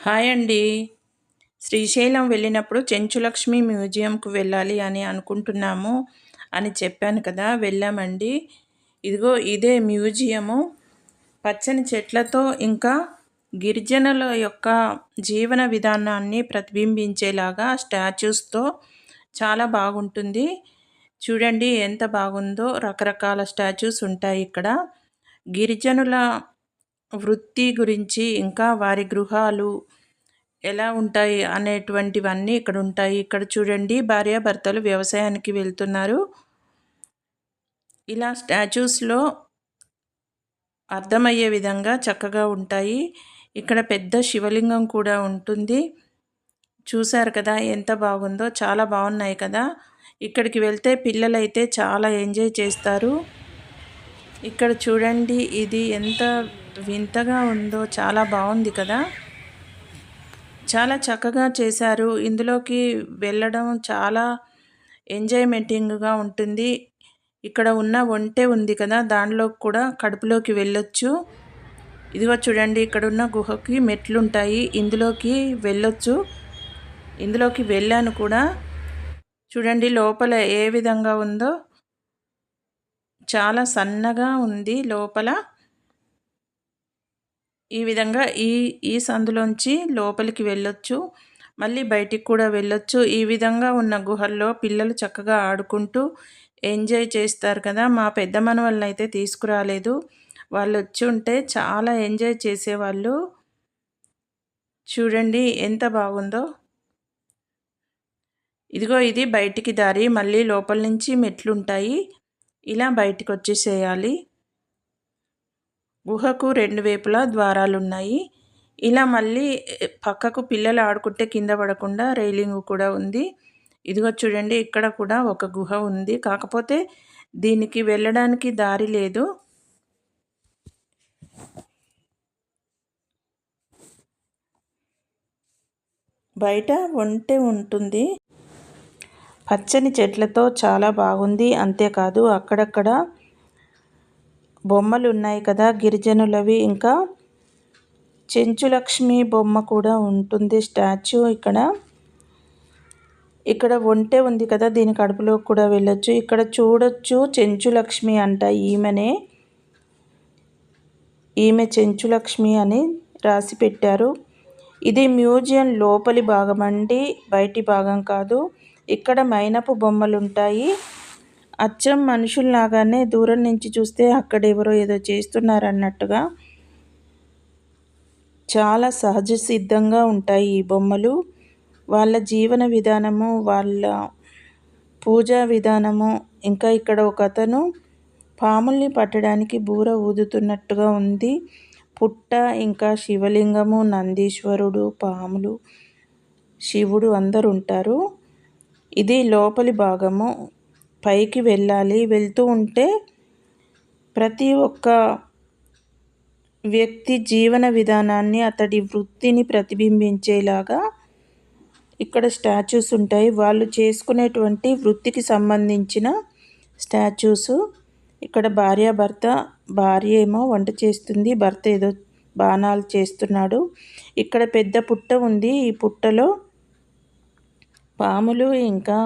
Hi అండి. శ్రీశైలం వెళ్ళినప్పుడు చెంచులక్ష్మి మ్యూజియంకు వెళ్ళాలి అని అనుకుంటున్నాము అని చెప్పాను కదా వెళ్ళామండి. ఇదిగో ఇదే మ్యూజియము. పచ్చని చెట్లతో ఇంకా గిరిజనుల యొక్క జీవన విధానాన్ని ప్రతిబింబించేలాగా స్టాచ్యూస్తో చాలా బాగుంటుంది. చూడండి ఎంత బాగుందో రకరకాల స్టాచ్యూస్ ఉంటాయి ఇక్కడ. గిరిజనుల వృత్తి గురించి ఇంకా వారి గృహాలు ఎలా ఉంటాయి అనేటువంటివన్నీ ఇక్కడ ఉంటాయి. ఇక్కడ చూడండి భార్యాభర్తలు వ్యవసాయానికి వెళ్తున్నారు. ఇలా స్టాచ్యూస్లో అర్థమయ్యే విధంగా చక్కగా ఉంటాయి. ఇక్కడ పెద్ద శివలింగం కూడా ఉంటుంది. చూశారు కదా ఎంత బాగుందో చాలా బాగున్నాయి కదా. ఇక్కడికి వెళ్తే పిల్లలైతే చాలా ఎంజాయ్ చేస్తారు. ఇక్కడ చూడండి ఇది ఎంత వింతగా ఉందో చాలా బాగుంది కదా. చాలా చక్కగా చేశారు. ఇందులోకి వెళ్ళడం చాలా ఎంజాయ్మెంటింగ్గా ఉంటుంది. ఇక్కడ ఉన్న ఒంటె ఉంది కదా దానిలో కూడా కడుపులోకి వెళ్ళొచ్చు. ఇదిగో చూడండి ఇక్కడ ఉన్న గుహకి మెట్లుంటాయి. ఇందులోకి వెళ్ళొచ్చు. ఇందులోకి వెళ్ళాను కూడా. చూడండి లోపల ఏ విధంగా ఉందో. చాలా సన్నగా ఉంది లోపల. ఈ విధంగా ఈ ఈ సందులోంచి లోపలికి వెళ్ళొచ్చు మళ్ళీ బయటికి కూడా వెళ్ళొచ్చు. ఈ విధంగా ఉన్న గుహల్లో పిల్లలు చక్కగా ఆడుకుంటూ ఎంజాయ్ చేస్తారు కదా. మా పెద్ద మనవల్ని అయితే తీసుకురాలేదు. వాళ్ళు వచ్చి ఉంటే చాలా ఎంజాయ్ చేసేవాళ్ళు. చూడండి ఎంత బాగుందో. ఇదిగో ఇది బయటికి దారి మళ్ళీ లోపల నుంచి మెట్లుంటాయి ఇలా బయటికి వచ్చేసేయాలి. గుహకు రెండు వైపులా ద్వారాలు ఉన్నాయి ఇలా మళ్ళీ పక్కకు పిల్లలు ఆడుకుంటే కింద పడకుండా రైలింగ్ కూడా ఉంది. ఇదిగో చూడండి ఇక్కడ కూడా ఒక గుహ ఉంది. కాకపోతే దీనికి వెళ్ళడానికి దారి లేదు. బయట ఒంటె ఉంటుంది. పచ్చని చెట్లతో చాలా బాగుంది. అంతేకాదు అక్కడక్కడ బొమ్మలు ఉన్నాయి కదా గిరిజనులవి. ఇంకా చెంచులక్ష్మి బొమ్మ కూడా ఉంటుంది స్టాచ్యూ ఇక్కడ. ఇక్కడ ఒంటె ఉంది కదా దీని కడుపులో కూడా వెళ్ళొచ్చు. ఇక్కడ చూడొచ్చు చెంచులక్ష్మి అంట ఈమెనే. ఈమె చెంచులక్ష్మి అని రాసి పెట్టారు. ఇది మ్యూజియం లోపలి భాగం అండి బయటి భాగం కాదు. ఇక్కడ మైనపు బొమ్మలు ఉంటాయి అచ్చం మనుషుల్లాగానే దూరం నుంచి చూస్తే అక్కడ ఎవరో ఏదో చేస్తున్నారన్నట్టుగా చాలా సహజ సిద్ధంగా ఉంటాయి ఈ బొమ్మలు. వాళ్ళ జీవన విధానము వాళ్ళ పూజా విధానము ఇంకా ఇక్కడ ఒక అతను పాముల్ని పట్టడానికి బూర ఊదుతున్నట్టుగా ఉంది. పుట్ట ఇంకా శివలింగము నందీశ్వరుడు పాములు శివుడు అందరు ఉంటారు. ఇది లోపలి భాగము. పైకి వెళ్ళాలి. వెళ్తూ ఉంటే ప్రతి ఒక్క వ్యక్తి జీవన విధానాన్ని అతడి వృత్తిని ప్రతిబింబించేలాగా ఇక్కడ స్టాచ్యూస్ ఉంటాయి. వాళ్ళు చేసుకునేటువంటి వృత్తికి సంబంధించిన స్టాచ్యూస్. ఇక్కడ భార్యాభర్త భార్య ఏమో వంట చేస్తుంది భర్త ఏదో బాణాలు చేస్తున్నాడు. ఇక్కడ పెద్ద పుట్ట ఉంది. ఈ పుట్టలో పాములు ఇంకా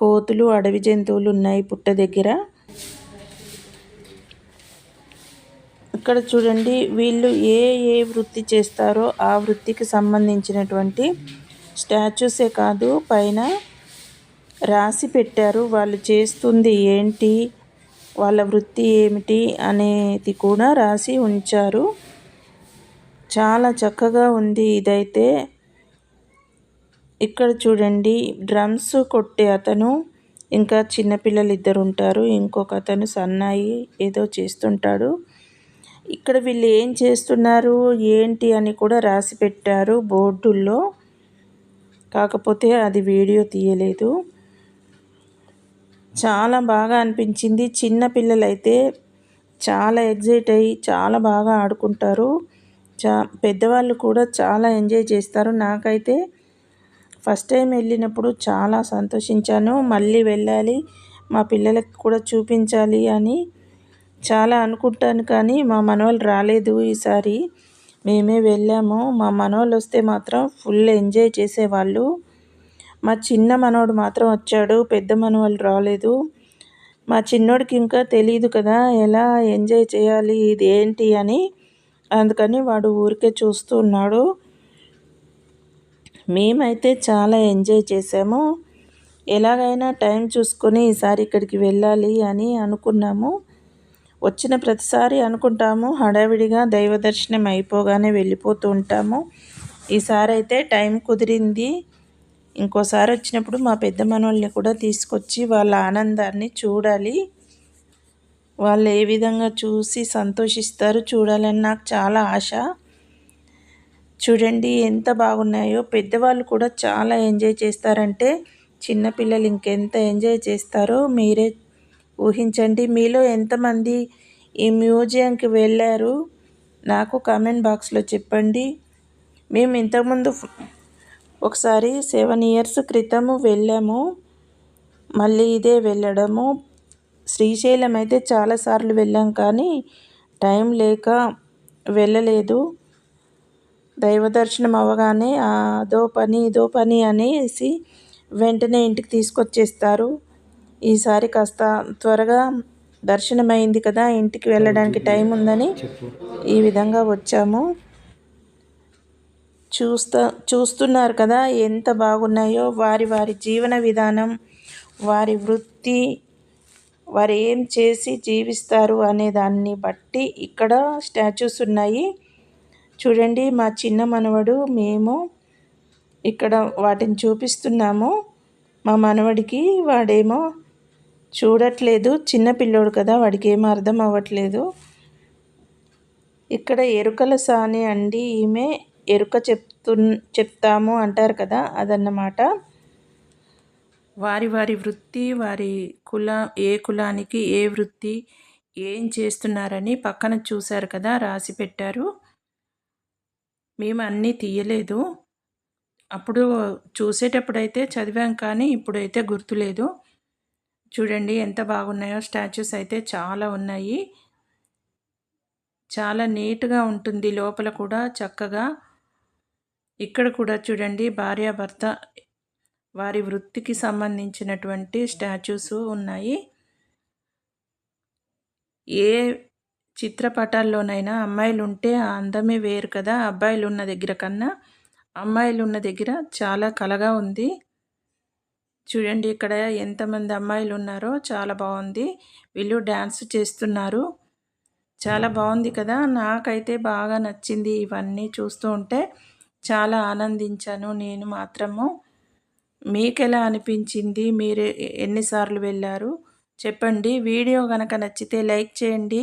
కోతులు అడవి జంతువులు ఉన్నాయి పుట్ట దగ్గర. ఇక్కడ చూడండి వీళ్ళు ఏ ఏ వృత్తి చేస్తారో ఆ వృత్తికి సంబంధించినటువంటి స్టాచ్యూసే కాదు పైన రాసి పెట్టారు. వాళ్ళు చేస్తుంది ఏంటి వాళ్ళ వృత్తి ఏమిటి అనేది కూడా రాసి ఉంచారు. చాలా చక్కగా ఉంది ఇదైతే. ఇక్కడ చూడండి డ్రమ్స్ కొట్టే అతను ఇంకా చిన్నపిల్లలు ఇద్దరు ఉంటారు ఇంకొక అతను సన్నాయి ఏదో చేస్తుంటాడు. ఇక్కడ వీళ్ళు ఏం చేస్తున్నారు ఏంటి అని కూడా రాసి పెట్టారు బోర్డుల్లో. కాకపోతే అది వీడియో తీయలేదు. చాలా బాగా అనిపించింది. చిన్న పిల్లలైతే చాలా ఎగ్జైట్ అయ్యి చాలా బాగా ఆడుకుంటారు. చా పెద్దవాళ్ళు కూడా చాలా ఎంజాయ్ చేస్తారు. నాకైతే ఫస్ట్ టైం వెళ్ళినప్పుడు చాలా సంతోషించాను. మళ్ళీ వెళ్ళాలి మా పిల్లలకి కూడా చూపించాలి అని చాలా అనుకుంటాను కానీ మా మనవాళ్ళు రాలేదు ఈసారి. మేమే వెళ్ళాము. మా మనవాళ్ళు వస్తే మాత్రం ఫుల్ ఎంజాయ్ చేసేవాళ్ళు. మా చిన్న మనోడు మాత్రం వచ్చాడు. పెద్ద మనవాళ్ళు రాలేదు. మా చిన్నోడికి ఇంకా తెలియదు కదా ఎలా ఎంజాయ్ చేయాలి ఇది ఏంటి అని అందుకని వాడు ఊరికే చూస్తూ ఉన్నాడు. మేమైతే చాలా ఎంజాయ్ చేసాము. ఎలాగైనా టైం చూసుకొని ఈసారి ఇక్కడికి వెళ్ళాలి అని అనుకున్నాము. వచ్చిన ప్రతిసారి అనుకుంటాము హడావిడిగా దైవ దర్శనం అయిపోగానే వెళ్ళిపోతూ ఉంటాము. ఈసారి అయితే టైం కుదిరింది. ఇంకోసారి వచ్చినప్పుడు మా పెద్ద మనోళ్ళని కూడా తీసుకొచ్చి వాళ్ళ ఆనందాన్ని చూడాలి. వాళ్ళు ఏ విధంగా చూసి సంతోషిస్తారు చూడాలని నాకు చాలా ఆశ. చూడండి ఎంత బాగున్నాయో. పెద్దవాళ్ళు కూడా చాలా ఎంజాయ్ చేస్తారంటే చిన్నపిల్లలు ఇంకెంత ఎంజాయ్ చేస్తారో మీరే ఊహించండి. మీలో ఎంతమంది ఈ మ్యూజియంకి వెళ్ళారు? నాకు కామెంట్ బాక్స్లో చెప్పండి. మేము ఇంతకుముందు ఒకసారి సెవెన్ ఇయర్స్ క్రితము వెళ్ళాము. మళ్ళీ ఇదే వెళ్ళడము. శ్రీశైలం అయితే చాలాసార్లు వెళ్ళాం కానీ టైం లేక వెళ్ళలేదు. దైవ దర్శనం అవ్వగానే అదో పని ఇదో పని అనేసి వెంటనే ఇంటికి తీసుకొచ్చేస్తారు. ఈసారి కాస్త త్వరగా దర్శనం అయింది కదా ఇంటికి వెళ్ళడానికి టైం ఉందని ఈ విధంగా వచ్చాము. చూస్తా చూస్తున్నారు కదా ఎంత బాగున్నాయో వారి వారి జీవన విధానం వారి వృత్తి వారు ఏం చేసి జీవిస్తారు అనే దాన్ని బట్టి ఇక్కడ స్టాచ్యూస్ ఉన్నాయి. చూడండి మా చిన్న మనవడు మేము ఇక్కడ వాటిని చూపిస్తున్నాము. మా మనవడికి వాడేమో చూడట్లేదు. చిన్న పిల్లోడు కదా వాడికి ఏమో అర్థం అవ్వట్లేదు. ఇక్కడ ఎరుకల సాని అండి ఈమె ఎరుక చెప్తు చెప్తాము అంటారు కదా అదన్నమాట. వారి వారి వృత్తి వారి కుల ఏ కులానికి ఏ వృత్తి ఏం చేస్తున్నారని పక్కన చూశారు కదా రాసి పెట్టారు. మేము అన్నీ తీయలేదు. అప్పుడు చూసేటప్పుడైతే చదివాం కానీ ఇప్పుడైతే గుర్తులేదు. చూడండి ఎంత బాగున్నాయో. స్టాచ్యూస్ అయితే చాలా ఉన్నాయి. చాలా నీట్గా ఉంటుంది లోపల కూడా చక్కగా. ఇక్కడ కూడా చూడండి భార్యాభర్త వారి వృత్తికి సంబంధించినటువంటి స్టాచ్యూస్ ఉన్నాయి. ఏ చిత్రపటాల్లోనైనా అమ్మాయిలు ఉంటే ఆ అందమే వేరు కదా. అబ్బాయిలు ఉన్న దగ్గర కన్నా అమ్మాయిలు ఉన్న దగ్గర చాలా కలగా ఉంది. చూడండి ఇక్కడ ఎంతమంది అమ్మాయిలు ఉన్నారో చాలా బాగుంది. వీళ్ళు డ్యాన్స్ చేస్తున్నారు. చాలా బాగుంది కదా. నాకైతే బాగా నచ్చింది ఇవన్నీ చూస్తూ ఉంటే. చాలా ఆనందించాను నేను మాత్రము. మీకు ఎలా అనిపించింది? మీరు ఎన్నిసార్లు వెళ్ళారు? చెప్పండి. వీడియో కనుక నచ్చితే లైక్ చేయండి.